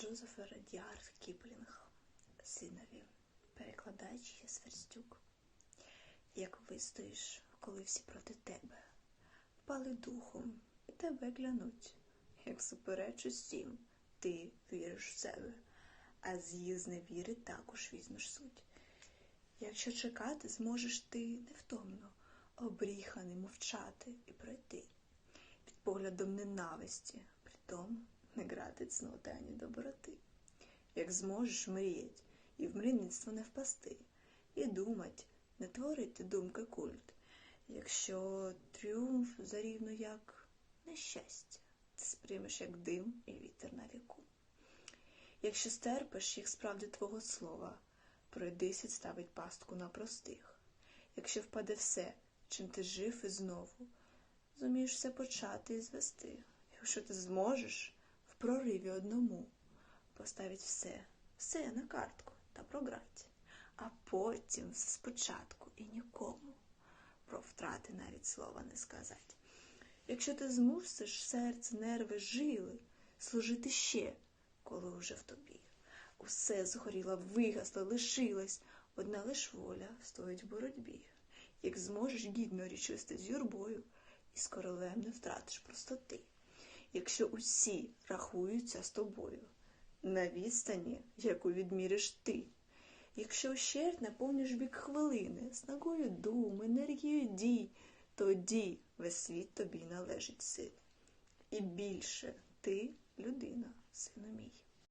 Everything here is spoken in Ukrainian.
Джозеф Радіард Кіплінг, синові, перекладач Єсверстюк. Як вистоїш, коли всі проти тебе, впали духом і тебе клянуть, як супереч усім, ти віриш в себе, а з її також візьмеш суть. Якщо чекати, зможеш ти невтомно, обріханий мовчати і пройти. Під поглядом ненависті, притом не грати цноти ані доброти. Як зможеш мріять, і в мрійництво не впасти, і думать, не творити думки культ, якщо тріумф зарівно як нещастя, ти сприймеш як дим і вітер на віку. Якщо стерпиш їх справді твого слова, пройдись ставить пастку на простих. Якщо впаде все, чим ти жив і знову, зумієш все почати і звести. Якщо ти зможеш прориві одному поставить все, все на картку та програть, а потім спочатку і нікому про втрати навіть слова не сказати. Якщо ти змусиш серце, нерви, жили служити ще, коли уже в тобі. Усе згоріло, вигасло, лишилось, одна лиш воля стоїть в боротьбі. Як зможеш гідно річисти з юрбою, і з не втратиш простоти. Якщо усі рахуються з тобою на відстані, яку відміриш ти, якщо ущерть наповниш бік хвилини снагою дум, енергією дій, тоді весь світ тобі належить син. І більше ти людина, сину мій.